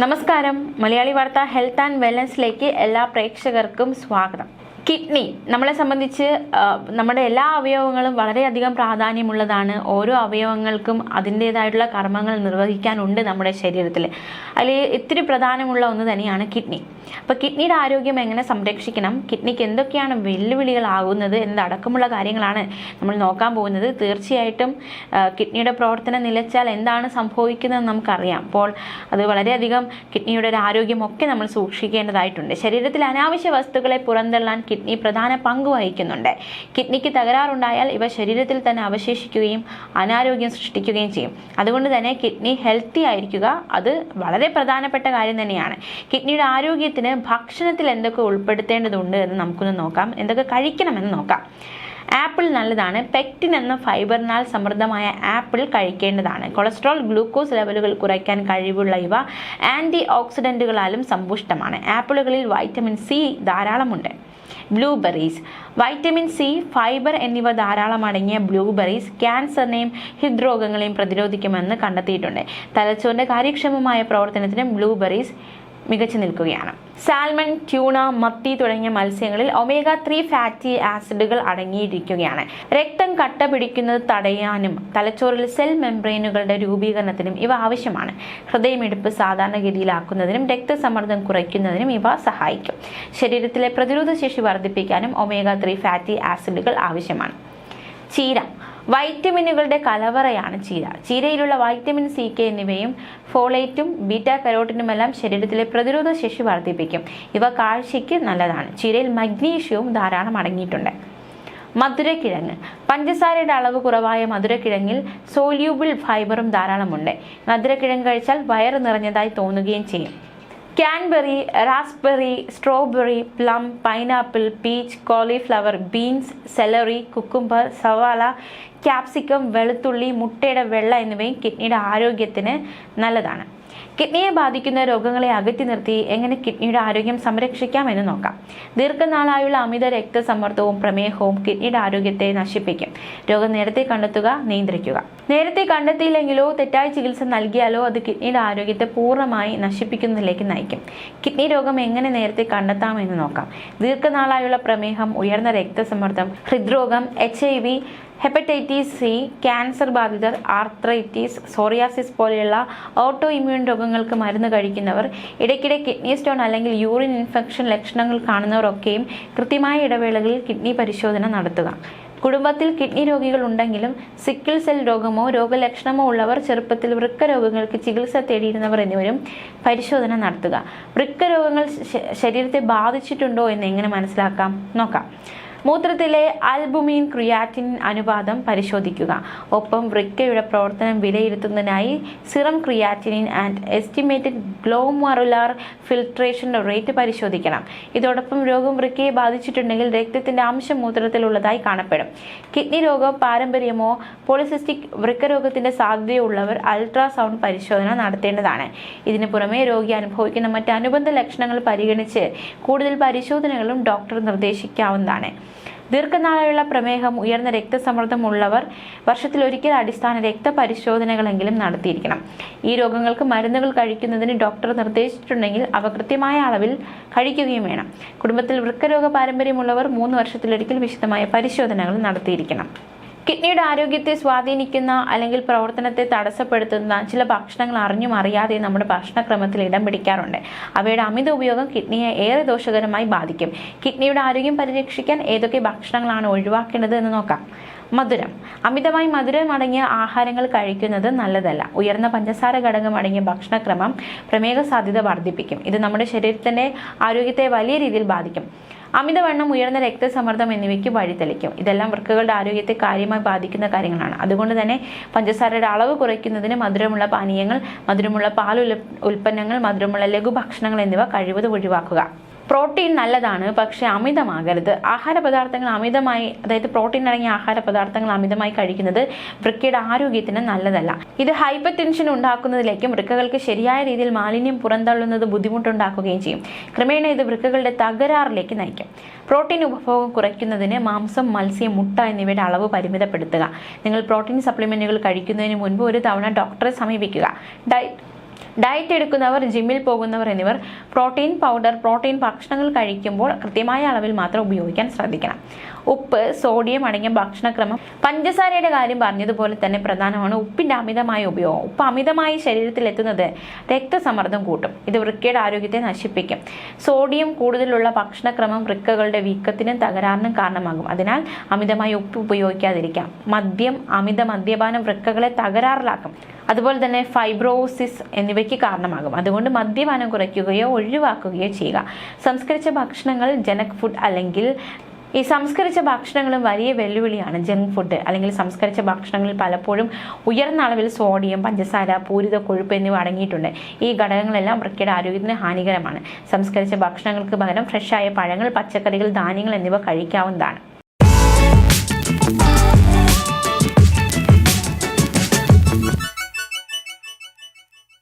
നമസ്കാരം. മലയാളി വാർത്ത health and വെൽനസിലേക്ക് എല്ലാ പ്രേക്ഷകർക്കും സ്വാഗതം. കിഡ്നി നമ്മളെ സംബന്ധിച്ച് നമ്മുടെ എല്ലാ അവയവങ്ങളും വളരെയധികം പ്രാധാന്യമുള്ളതാണ്. ഓരോ അവയവങ്ങൾക്കും അതിന്റേതായിട്ടുള്ള കർമ്മങ്ങൾ നിർവഹിക്കാനുണ്ട് നമ്മുടെ ശരീരത്തിൽ അതിൽ ഇത്തിരി പ്രധാനമുള്ള ഒന്ന് തന്നെയാണ് കിഡ്നി. അപ്പോൾ കിഡ്നിയുടെ ആരോഗ്യം എങ്ങനെ സംരക്ഷിക്കണം? കിഡ്നിക്ക് എന്തൊക്കെയാണ് വെല്ലുവിളികളാകുന്നത്? എന്നതടക്കമുള്ള കാര്യങ്ങളാണ് നമ്മൾ നോക്കാൻ പോകുന്നത്. തീർച്ചയായിട്ടും കിഡ്നിയുടെ പ്രവർത്തനം നിലച്ചാൽ എന്താണ് സംഭവിക്കുന്നതെന്ന് നമുക്കറിയാം. അപ്പോൾ അത് വളരെയധികം കിഡ്നിയുടെ ഒരു ആരോഗ്യമൊക്കെ നമ്മൾ സൂക്ഷിക്കേണ്ടതായിട്ടുണ്ട്. ശരീരത്തിൽ അനാവശ്യ വസ്തുക്കളെ പുറന്തള്ളാൻ കിഡ്നി പ്രധാന പങ്ക് വഹിക്കുന്നുണ്ട്. കിഡ്നിക്ക് തകരാറുണ്ടായാൽ ഇവ ശരീരത്തിൽ തന്നെ അവശേഷിക്കുകയും അനാരോഗ്യം സൃഷ്ടിക്കുകയും ചെയ്യും. അതുകൊണ്ട് തന്നെ കിഡ്നി ഹെൽത്തി ആയിരിക്കുക അത് വളരെ പ്രധാനപ്പെട്ട കാര്യം തന്നെയാണ്. കിഡ്നിയുടെ ആരോഗ്യത്തിന് ഭക്ഷണത്തിൽ എന്തൊക്കെ ഉൾപ്പെടുത്തേണ്ടതുണ്ട് എന്ന് നമുക്കൊന്ന് നോക്കാം. എന്തൊക്കെ കഴിക്കണമെന്ന് നോക്കാം. ആപ്പിൾ നല്ലതാണ്. പെക്റ്റിൻ എന്ന ഫൈബറിനാൽ സമൃദ്ധമായ ആപ്പിൾ കഴിക്കേണ്ടതാണ്. കൊളസ്ട്രോൾ ഗ്ലൂക്കോസ് ലെവലുകൾ കുറയ്ക്കാൻ കഴിവുള്ള ഇവ ആന്റി ഓക്സിഡന്റുകളാലും സമ്പുഷ്ടമാണ്. ആപ്പിളുകളിൽ വൈറ്റമിൻ സി ധാരാളമുണ്ട്. ബ്ലൂബെറീസ്. വൈറ്റമിൻ സി ഫൈബർ എന്നിവ ധാരാളം അടങ്ങിയ ബ്ലൂബെറീസ് ക്യാൻസറിനെയും ഹൃദ്രോഗങ്ങളെയും പ്രതിരോധിക്കുമെന്ന് കണ്ടെത്തിയിട്ടുണ്ട്. തലച്ചോറിന്റെ കാര്യക്ഷമമായ പ്രവർത്തനത്തിന് ബ്ലൂബെറീസ് മികച്ചു നിൽക്കുകയാണ്. സാൽമൺ ട്യൂണ മത്തി തുടങ്ങിയ മത്സ്യങ്ങളിൽ ഒമേഗ ത്രീ ഫാറ്റി ആസിഡുകൾ അടങ്ങിയിരിക്കുകയാണ്. രക്തം കട്ട പിടിക്കുന്നത് തടയാനും തലച്ചോറിൽ സെൽ മെംബ്രെയിനുകളുടെ രൂപീകരണത്തിനും ഇവ ആവശ്യമാണ്. ഹൃദയമിടിപ്പ് സാധാരണഗതിയിലാക്കുന്നതിനും രക്തസമ്മർദ്ദം കുറയ്ക്കുന്നതിനും ഇവ സഹായിക്കും. ശരീരത്തിലെ പ്രതിരോധ ശേഷി വർദ്ധിപ്പിക്കാനും ഒമേഗ ത്രീ ഫാറ്റി ആസിഡുകൾ ആവശ്യമാണ്. ചീര. വൈറ്റമിനുകളുടെ കലവറയാണ് ചീര. ചീരയിലുള്ള വൈറ്റമിൻ സി കെ എന്നിവയും ഫോളേറ്റും ബീറ്റ കരോട്ടിനുമെല്ലാം ശരീരത്തിലെ പ്രതിരോധ ശേഷി വർദ്ധിപ്പിക്കും. ഇവ കാഴ്ചയ്ക്ക് നല്ലതാണ്. ചീരയിൽ മഗ്നീഷ്യവും ധാരാളം അടങ്ങിയിട്ടുണ്ട്. മധുരക്കിഴങ്ങ്. പഞ്ചസാരയുടെ അളവ് കുറവായ മധുരക്കിഴങ്ങിൽ സോല്യൂബിൾ ഫൈബറും ധാരാളമുണ്ട്. മധുരക്കിഴങ്ങ് കഴിച്ചാൽ വയറ് നിറഞ്ഞതായി തോന്നുകയും ചെയ്യും. Cranberry raspberry strawberry plum pineapple peach cauliflower beans celery cucumber സവാള ക്യാപ്സിക്കം വെളുത്തുള്ളി മുട്ടയുടെ വെള്ള എന്നിവയും കിഡ്നിയുടെ ആരോഗ്യത്തിന് നല്ലതാണ്. കിഡ്നിയെ ബാധിക്കുന്ന രോഗങ്ങളെ അകറ്റി നിർത്തി എങ്ങനെ കിഡ്നിയുടെ ആരോഗ്യം സംരക്ഷിക്കാം എന്ന് നോക്കാം. ദീർഘനാളായുള്ള അമിത രക്തസമ്മർദ്ദവും പ്രമേഹവും കിഡ്നിയുടെ ആരോഗ്യത്തെ നശിപ്പിക്കും. രോഗം നേരത്തെ കണ്ടെത്തുക നിയന്ത്രിക്കുക. നേരത്തെ കണ്ടെത്തിയില്ലെങ്കിലോ തെറ്റായ ചികിത്സ നൽകിയാലോ അത് കിഡ്നിയുടെ ആരോഗ്യത്തെ പൂർണമായി നശിപ്പിക്കുന്നതിലേക്ക് നയിക്കും. കിഡ്നി രോഗം എങ്ങനെ നേരത്തെ കണ്ടെത്താമെന്ന് നോക്കാം. ദീർഘനാളായുള്ള പ്രമേഹം ഉയർന്ന രക്തസമ്മർദ്ദം ഹൃദ്രോഗം H I V hepatitis C cancer ബാധിതർ ആർത്രൈറ്റിസ് സോറിയാസിസ് പോലെയുള്ള ഓട്ടോ ഇമ്മ്യൂൺ രോഗങ്ങൾക്ക് മരുന്ന് കഴിക്കുന്നവർ ഇടയ്ക്കിടെ കിഡ്നി സ്റ്റോൺ അല്ലെങ്കിൽ യൂറിൻ ഇൻഫെക്ഷൻ ലക്ഷണങ്ങൾ കാണുന്നവരൊക്കെയും കൃത്യമായ ഇടവേളകളിൽ കിഡ്നി പരിശോധന നടത്തുക. കുടുംബത്തിൽ കിഡ്നി രോഗികൾ ഉണ്ടെങ്കിലും സിക്കിൾ സെൽ രോഗമോ രോഗലക്ഷണമോ ഉള്ളവർ ചെറുപ്പത്തിൽ വൃക്ക രോഗങ്ങൾക്ക് ചികിത്സ തേടിയിരുന്നവർ എന്നിവരും പരിശോധന നടത്തുക. വൃക്ക രോഗങ്ങൾ ശരീരത്തെ ബാധിച്ചിട്ടുണ്ടോ എന്ന് എങ്ങനെ മനസ്സിലാക്കാം? നോക്കാം. മൂത്രത്തിലെ ആൽബുമിൻ ക്രിയാറ്റിൻ അനുപാതം പരിശോധിക്കുക. ഒപ്പം വൃക്കയുടെ പ്രവർത്തനം വിലയിരുത്തുന്നതിനായി serum creatinine and estimated glomerular filtration rate പരിശോധിക്കണം. ഇതോടൊപ്പം രോഗം വൃക്കയെ ബാധിച്ചിട്ടുണ്ടെങ്കിൽ രക്തത്തിന്റെ അംശം മൂത്രത്തിലുള്ളതായി കാണപ്പെടും. കിഡ്നി രോഗം പാരമ്പര്യമോ പോളിസിസ്റ്റിക് വൃക്കരോഗത്തിന്റെ സാധ്യതയുള്ളവർ അൾട്രാസൗണ്ട് പരിശോധന നടത്തേണ്ടതാണ്. ഇതിനു പുറമെ രോഗി അനുഭവിക്കുന്ന മറ്റ് അനുബന്ധ ലക്ഷണങ്ങൾ പരിഗണിച്ച് കൂടുതൽ പരിശോധനകളും ഡോക്ടർ നിർദ്ദേശിക്കാവുന്നതാണ്. ദീർഘനാളായുള്ള പ്രമേഹം ഉയർന്ന രക്തസമ്മർദ്ദമുള്ളവർ വർഷത്തിൽ ഒരിക്കൽ അടിസ്ഥാന രക്തപരിശോധനകളെങ്കിലും നടത്തിയിരിക്കണം. ഈ രോഗങ്ങൾക്ക് മരുന്നുകൾ കഴിക്കുന്നതിന് ഡോക്ടർ നിർദ്ദേശിച്ചിട്ടുണ്ടെങ്കിൽ അവ കൃത്യമായ അളവിൽ കഴിക്കുകയും വേണം. കുടുംബത്തിൽ വൃക്കരോഗ പാരമ്പര്യമുള്ളവർ മൂന്ന് വർഷത്തിലൊരിക്കൽ വിശദമായ പരിശോധനകൾ നടത്തിയിരിക്കണം. കിഡ്നിയുടെ ആരോഗ്യത്തെ സ്വാധീനിക്കുന്ന അല്ലെങ്കിൽ പ്രവർത്തനത്തെ തടസ്സപ്പെടുത്തുന്ന ചില ഭക്ഷണങ്ങൾ അറിഞ്ഞും അറിയാതെ നമ്മുടെ ഭക്ഷണക്രമത്തിൽ ഇടം പിടിക്കാറുണ്ട്. അവയുടെ അമിത ഉപയോഗം കിഡ്നിയെ ഏറെ ദോഷകരമായി ബാധിക്കും. കിഡ്നിയുടെ ആരോഗ്യം പരിരക്ഷിക്കാൻ ഏതൊക്കെ ഭക്ഷണങ്ങളാണ് ഒഴിവാക്കേണ്ടത് എന്ന് നോക്കാം. മധുരം. അമിതമായി മധുരം അടങ്ങിയ ആഹാരങ്ങൾ കഴിക്കുന്നത് നല്ലതല്ല. ഉയർന്ന പഞ്ചസാര ഘടകം അടങ്ങിയ ഭക്ഷണക്രമം പ്രമേഹ സാധ്യത വർദ്ധിപ്പിക്കും. ഇത് നമ്മുടെ ശരീരത്തിന്റെ ആരോഗ്യത്തെ വലിയ രീതിയിൽ ബാധിക്കും. അമിതവണ്ണം ഉയർന്ന രക്തസമ്മർദ്ദം എന്നിവയ്ക്ക് വഴിതെളിക്കും. ഇതെല്ലാം വൃക്കകളുടെ ആരോഗ്യത്തെ കാര്യമായി ബാധിക്കുന്ന കാര്യങ്ങളാണ്. അതുകൊണ്ട് തന്നെ പഞ്ചസാരയുടെ അളവ് കുറയ്ക്കുന്നതിന് മധുരമുള്ള പാനീയങ്ങൾ മധുരമുള്ള പാൽ ഉൽപ്പന്നങ്ങൾ മധുരമുള്ള ലഘുഭക്ഷണങ്ങൾ എന്നിവ കഴിവതും ഒഴിവാക്കുക. പ്രോട്ടീൻ നല്ലതാണ് പക്ഷേ അമിതമാകരുത്. ആഹാര പദാർത്ഥങ്ങൾ അമിതമായി അതായത് പ്രോട്ടീൻ അടങ്ങിയ ആഹാര പദാർത്ഥങ്ങൾ അമിതമായി കഴിക്കുന്നത് വൃക്കയുടെ ആരോഗ്യത്തിന് നല്ലതല്ല. ഇത് ഹൈപ്പർ ടെൻഷൻ ഉണ്ടാക്കുന്നതിലേക്കും വൃക്കകൾക്ക് ശരിയായ രീതിയിൽ മാലിന്യം പുറന്തള്ളുന്നത് ബുദ്ധിമുട്ടുണ്ടാക്കുകയും ചെയ്യും. ക്രമേണ ഇത് വൃക്കകളുടെ തകരാറിലേക്ക് നയിക്കും. പ്രോട്ടീൻ ഉപഭോഗം കുറയ്ക്കുന്നതിന് മാംസം മത്സ്യം മുട്ട എന്നിവയുടെ അളവ് പരിമിതപ്പെടുത്തുക. നിങ്ങൾ പ്രോട്ടീൻ സപ്ലിമെന്റുകൾ കഴിക്കുന്നതിന് മുൻപ് ഒരു തവണ ഡോക്ടറെ സമീപിക്കുക. ഡയറ്റ് ഡയറ്റ് എടുക്കുന്നവർ ജിമ്മിൽ പോകുന്നവർ എന്നിവർ പ്രോട്ടീൻ പൗഡർ പ്രോട്ടീൻ ഭക്ഷണങ്ങൾ കഴിക്കുമ്പോൾ കൃത്യമായ അളവിൽ മാത്രം ഉപയോഗിക്കാൻ ശ്രദ്ധിക്കണം. ഉപ്പ് സോഡിയം അടങ്ങിയ ഭക്ഷണക്രമം. പഞ്ചസാരയുടെ കാര്യം പറഞ്ഞതുപോലെ തന്നെ പ്രധാനമാണ് ഉപ്പിന്റെ അമിതമായ ഉപയോഗം. ഉപ്പ് അമിതമായി ശരീരത്തിൽ എത്തുന്നത് രക്തസമ്മർദ്ദം കൂട്ടും. ഇത് വൃക്കയുടെ ആരോഗ്യത്തെ നശിപ്പിക്കും. സോഡിയം കൂടുതലുള്ള ഭക്ഷണക്രമം വൃക്കകളുടെ വീക്കത്തിനും തകരാറിനും കാരണമാകും. അതിനാൽ അമിതമായി ഉപ്പ് ഉപയോഗിക്കാതിരിക്കാം. മദ്യം അമിത മദ്യപാനം വൃക്കകളെ തകരാറിലാക്കും. അതുപോലെ തന്നെ ഫൈബ്രോസിസ് എന്നിവയ്ക്ക് കാരണമാകും. അതുകൊണ്ട് മദ്യപാനം കുറയ്ക്കുകയോ ഒഴിവാക്കുകയോ ചെയ്യുക. സംസ്കരിച്ച ഭക്ഷണങ്ങൾ ജനക് ഫുഡ് അല്ലെങ്കിൽ ഈ സംസ്കരിച്ച ഭക്ഷണങ്ങളും വലിയ വെല്ലുവിളിയാണ് ജങ്ക് ഫുഡ് അല്ലെങ്കിൽ സംസ്കരിച്ച ഭക്ഷണങ്ങളിൽ പലപ്പോഴും ഉയർന്ന അളവിൽ സോഡിയം പഞ്ചസാര പൂരിത കൊഴുപ്പ് എന്നിവ അടങ്ങിയിട്ടുണ്ട്. ഈ ഘടകങ്ങളെല്ലാം വൃക്കയുടെ ആരോഗ്യത്തിന് ഹാനികരമാണ്. സംസ്കരിച്ച ഭക്ഷണങ്ങൾക്ക് പകരം ഫ്രഷായ പഴങ്ങൾ പച്ചക്കറികൾ ധാന്യങ്ങൾ എന്നിവ കഴിക്കാവുന്നതാണ്.